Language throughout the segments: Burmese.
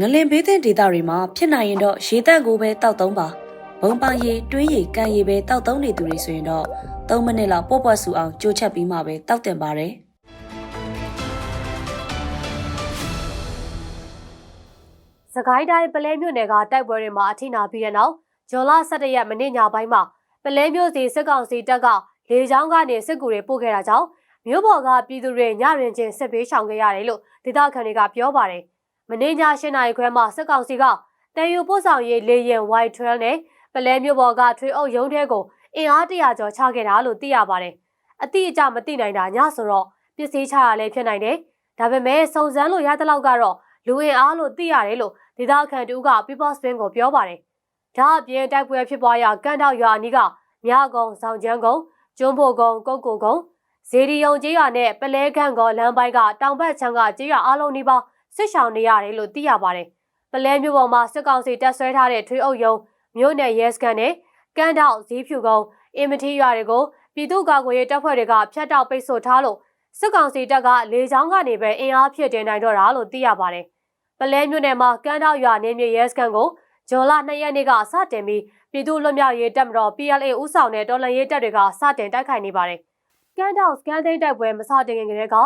ငလင်ဘေးသင့်ဒေသတွေမှာဖြစ်နိုင်ရင်တော့ရေတက်ကိုပဲတောက်သုံးပါဘုံပန်းရေတွင်းရေကန်ရေပဲတောက်သုံးနေသူတွေဆိုရင်တော့3မိနစ်လောက်ပေါ့ပွက်ဆူအောင်ကြိုးချက်ပြီးမှပဲတောက်တင်ပါတယ်စကိုင်းတိုင်းပလဲမြို့နယ်ကတိုက်ပွဲတွေမှာအထိနာပြီးတဲ့နောက်ဇွန်လ17ရက်မနေ့ညပိုင်းမှာပလဲမြို့စီစစ်ကောင်စီတပ်ကလေကြောင်းကနေစစ်ကူတွေပို့ခဲ့တာကြောင့်မြို့ပေါ်ကပြည်သူတွေညရင်ချင်းစစ်ပေးရှောင်ခဲ့ရတယ်လို့ဒေသခံတွေကပြောပါတယ်။ မနေ့ည8နာရီခွဲမှာစစ်ကောင်စီကတန်ယူပို့ဆောင်ရေးလေရင် Y12 နဲ့ပလဲမြို့ပေါ်ကထွေအုပ်ရုံးထဲကိုအင်အားတရာကျော်ချခဲ့တာလို့သိရပါတယ်။အတိအကျမသိနိုင်တာညဆိုတော့ပစ္စည်းချရလဲဖြစ်နိုင်တယ်။ဒါပေမဲ့စုံစမ်းလို့ရတဲ့လောက်ကတော့လူအင်အားလို့သိရတယ်လို့ဒေသခံတူက People Spin ကိုပြောပါတယ်။ဒါအပြင်တိုက်ပွဲဖြစ်ပွားရာကန်တောက်ရွာအနီးကမြကုံဆောင်ကျန်းကုန်းကျွန်းဖို့ကုန်းကုတ်ကိုကုန်းဇေဒီယုံကျေးရွာနဲ့ပလဲခန့်ကောလမ်းပိုင်းကတောင်ဘက်ချမ်းကကျေးရွာအလုံးနီးပါး စစ်ရှောင်နေရတယ်လို့သိရပါတယ်။ပလဲမြို့ပေါ်မှာစစ်ကောင်စီတပ်ဆွဲထားတဲ့ထွေအုပ်ရုံမြို့နယ်ရဲစခန်းနဲ့ကန်တောက်ဇီးဖြူကုန်းအင်မတီရွာတွေကိုပြည်သူ့ကာကွယ်ရေးတပ်ဖွဲ့တွေကဖျက်တောက်ပိတ်ဆို့ထားလို့စစ်ကောင်စီတပ်ကလေကြောင်းကနေပဲအင်အားဖြစ်တင်နိုင်တော့တာလို့သိရပါတယ်။ပလဲမြို့နယ်မှာကမ်းတောက်ရွာနေမြေရဲစခန်းကိုဂျွန်လ2ရက်နေ့ကစတင်ပြီးပြည်သူ့လွတ်မြောက်ရေးတပ်မတော် PLA ဦးဆောင်တဲ့တော်လှန်ရေးတပ်တွေကစတင်တိုက်ခိုက်နေပါတယ်။ကမ်းတောက်စကန်သိန်းတိုက်ပွဲမစတင်ခင်ကတည်းက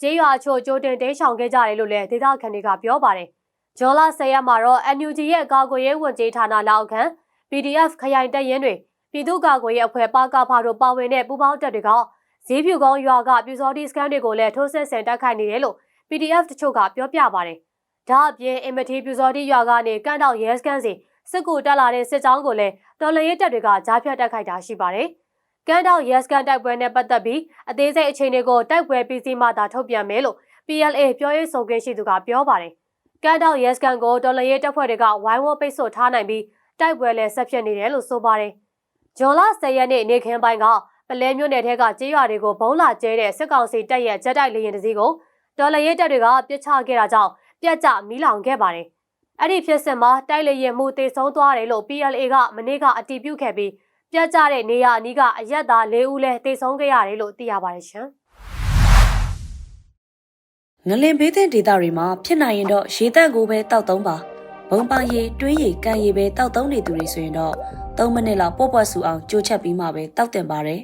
ကျေးရွာအချို့ကြိုတင်တိမ်းရှောင်ခဲ့ကြတယ်လို့လည်းဒေသခံတွေကပြောပါတယ်။ဂျွန်လ10ရက်မှာတော့ NUG ရဲ့ကာကွယ်ရေးဝန်ကြီးဌာနလက်အောက်ခံ PDF ခရိုင်တပ်ရင်းတွေပြည်သူ့ကာကွယ်ရေးအဖွဲ့ပါကဖာတို့ပါဝင်တဲ့ပူးပေါင်းတပ်တွေကဈေးဖြူကောင်းရွာကပြူစောတိစကန်တွေကိုလည်းထိုးစစ်ဆင်တိုက်ခိုက်နေတယ်လို့ PDF တချို့ကပြောပြပါတယ်။ဒါအပြင်အင်မတီပြူစောတိရွာကနေကန့်တောက်ရဲစခန်းစီစစ်ကူတက်လာတဲ့စစ်ကြောင်းကိုလည်းတော်လှန်ရေးတပ်တွေကကြားဖြတ်တိုက်ခိုက်တာရှိပါတယ်။ ကန့်တောက်ရဲစခန်းတိုက်ပွဲနဲ့ပတ်သက်ပြီးအသေးစိတ်အခြေအနေကိုတိုက်ပွဲပြီးစီးမှသာထုတ်ပြန်မယ်လို့ PLA ပြောရေးဆိုခွင့်ရှိသူကပြောပါတယ်။ကန့်တောက်ရဲစခန်းကိုတော်လှန်ရေးတပ်ဖွဲ့တွေကဝိုင်းဝန်းပိတ်ဆို့ထားနိုင်ပြီးတိုက်ပွဲလည်းဆက်ဖြစ်နေတယ်လို့ဆိုပါတယ်။ဂျွန်လ10ရက်နေ့နေ့ခင်းပိုင်းကပလဲမြို့နယ်ထဲကကျေးရွာတွေကိုဘုံလာကျဲတဲ့စစ်ကောင်စီတပ်ရဲ့ဂျက်တိုက်လေယာဉ်တစ်စီးကိုတော်လှန်ရေးတပ်တွေကပစ်ချခဲ့တာကြောင့်ပြက်ကျမီးလောင်ခဲ့ပါတယ်။အဲ့ဒီဖြစ်စဉ်မှာတိုက်လေရင်မှုတေဆုံးသွားတယ်လို့ PLA ကမနေ့ကအတည်ပြုခဲ့ပြီး ပြက်ကျတဲ့နေရာအနီးကအရက်သား၄ဦးလည်းတေဆုံးခဲ့ရတယ်လို့သိရပါတယ်ရှင်ငလင်ဘေးသင့်ဒေသတွေမှာဖြစ်နိုင်ရင်တော့ရေတက်ကိုပဲတောက်သုံးပါဘုံပန်းရေတွင်းရေကန်ရေပဲတောက်သုံးနေသူတွေဆိုရင်တော့3မိနစ်လောက်ပေါ့ပွက်ဆူအောင်ကြိုးချက်ပြီးမှပဲတောက်တင်ပါတယ်